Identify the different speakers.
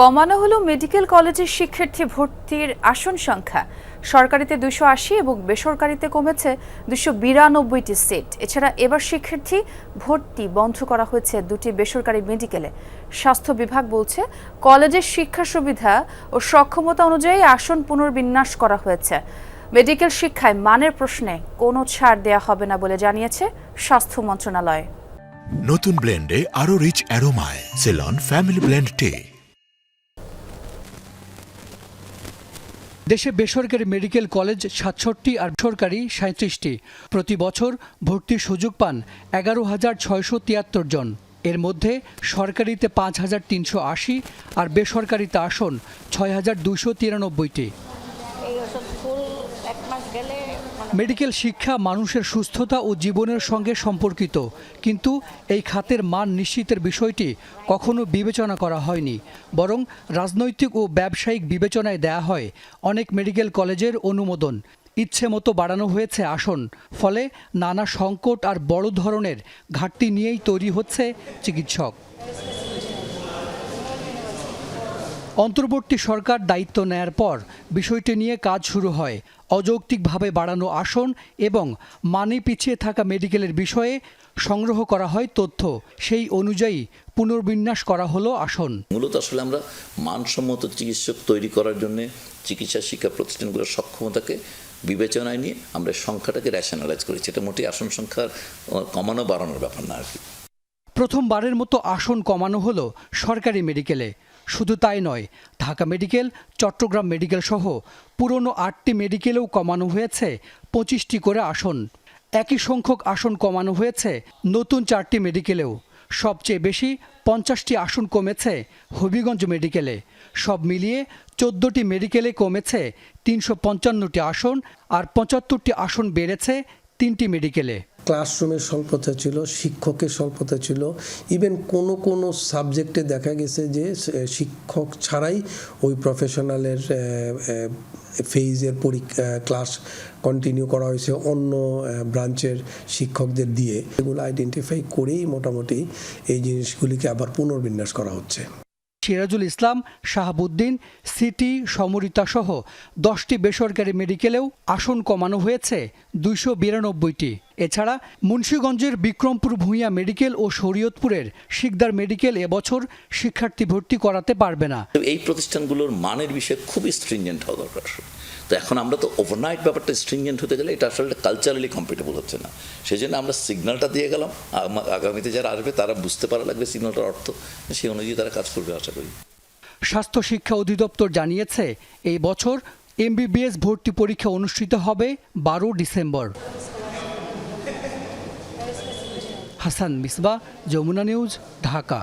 Speaker 1: কমানো হলো মেডিকেল কলেজের শিক্ষার্থী ভর্তির আসন সংখ্যা। সরকারিতে দুশো আশি এবং বেসরকারিতে কমেছে দুশো বিরানব্বইটি সিট। এছাড়া এবার শিক্ষার্থী ভর্তি বন্ধ করা হয়েছে দুটি বেসরকারি মেডিকেলে। স্বাস্থ্য বিভাগ বলছে, কলেজের শিক্ষা সুবিধা ও সক্ষমতা অনুযায়ী আসন পুনর্বিন্যাস করা হয়েছে। মেডিকেল শিক্ষায় মানের প্রশ্নে কোনো ছাড় দেয়া হবে না বলে জানিয়েছে স্বাস্থ্য মন্ত্রণালয়।
Speaker 2: নতুন ব্লেন্ডে আরও রিচ অ্যারোমায়, সেলন, ফ্যামিলি ব্লেন্ড টে।
Speaker 3: দেশে বেসরকারি মেডিকেল কলেজ সাতষট্টি আর সরকারি সাঁত্রিশটি। প্রতি বছর ভর্তির সুযোগ পান এগারো হাজার ছয়শো তিয়াত্তর জন। এর মধ্যে সরকারিতে পাঁচ হাজার তিনশো আশি আর বেসরকারিতে আসন ছয় হাজার দুশো তিরানব্বইটি। মেডিকেল শিক্ষা মানুষের সুস্থতা ও জীবনের সঙ্গে সম্পর্কিত। কিন্তু এই খাতের মান নিশ্চিতের বিষয়টি কখনো বিবেচনা করা হয়নি। বরং রাজনৈতিক ও ব্যবসায়িক বিবেচনায় দেয়া হয় অনেক মেডিকেল কলেজের অনুমোদন। ইচ্ছে মতো বাড়ানো হয়েছে আসন। ফলে নানা সংকট আর বড় ধরনের ঘাটতি নিয়েই তৈরি হচ্ছে চিকিৎসক। অন্তর্বর্তী সরকার দায়িত্ব নেয়ার পর বিষয়টি নিয়ে কাজ শুরু হয়। অযৌক্তিকভাবে বাড়ানো আসন এবং মানে পিছিয়ে থাকা মেডিকেলের বিষয়ে সংগ্রহ করা হয় তথ্য। সেই অনুযায়ী পুনর্বিন্যাস করা হলো আসন।
Speaker 4: মূলত আসলে আমরা মানসম্মত চিকিৎসক তৈরি করার জন্য চিকিৎসা শিক্ষা প্রতিষ্ঠানগুলোর সক্ষমতাকে বিবেচনায় নিয়ে আমরা সংখ্যাটাকে রেশনালাইজ করেছি। এটা মোটেই আসন সংখ্যার কমানো বাড়ানোর ব্যাপার না আর কি।
Speaker 3: প্রথমবারের মতো আসন কমানো হলো সরকারি মেডিকেলে। শুধু তাই নয়, ঢাকা মেডিকেল, চট্টগ্রাম মেডিকেল সহ পুরনো আটটি মেডিকেলেও কমানো হয়েছে পঁচিশটি করে আসন। একই সংখ্যক আসন কমানো হয়েছে নতুন চারটি মেডিকেলেও। সবচেয়ে বেশি পঞ্চাশটি আসন কমেছে হবিগঞ্জ মেডিকেলে। সব মিলিয়ে চোদ্দোটি মেডিকেলে কমেছে তিনশো পঞ্চান্নটি আসন আর পঁচাত্তরটি আসন বেড়েছে তিনটি মেডিকেলে।
Speaker 5: ক্লাসরুমের স্বল্পতা ছিল, শিক্ষকের স্বল্পতা ছিল। ইভেন কোনো কোনো সাবজেক্টে দেখা গেছে যে শিক্ষক ছাড়াই ওই প্রফেশনালের ফেইজের পরীক্ষা ক্লাস কন্টিনিউ করা হয়েছে অন্য ব্রাঞ্চের শিক্ষকদের দিয়ে। এগুলো আইডেন্টিফাই করেই মোটামুটি এই জিনিসগুলিকে আবার পুনর্বিন্যাস করা হচ্ছে।
Speaker 3: সিরাজুল ইসলাম, শাহাবুদ্দিন সিটি সমরিতা সহ দশটি বেসরকারি মেডিকেলেও আসন কমানো হয়েছে দুইশো বিরানব্বইটি। এছাড়া মুন্সীগঞ্জের বিক্রমপুর ভূঁইয়া মেডিকেল ও শরীয়তপুরের শিকদার মেডিকেল এবছর শিক্ষার্থী ভর্তি করাতে পারবে না।
Speaker 4: এই প্রতিষ্ঠানগুলোর মানের বিষয়ে খুবই স্ট্রিঞ্জেন্ট হওয়া দরকার। তো এখন আমরা তো ওভারনাইট ব্যাপারটা স্ট্রিঞ্জেন্ট হতে গেলে এটা আসলে কালচারালি কম্পিটেবল হচ্ছে না। সেই জন্য আমরা সিগন্যালটা দিয়ে গেলাম। আগামীতে যারা আসবে তারা বুঝতে পারা লাগবে সিগন্যালটার অর্থ। সেই অনুযায়ী তারা কাজ করবে আশা করি।
Speaker 3: স্বাস্থ্য শিক্ষা অধিদপ্তর জানিয়েছে এই বছর এমবিবিএস ভর্তি পরীক্ষা অনুষ্ঠিত হবে বারো ডিসেম্বর। হাসান মিসবা যমুনা নিউজ ঢাকা।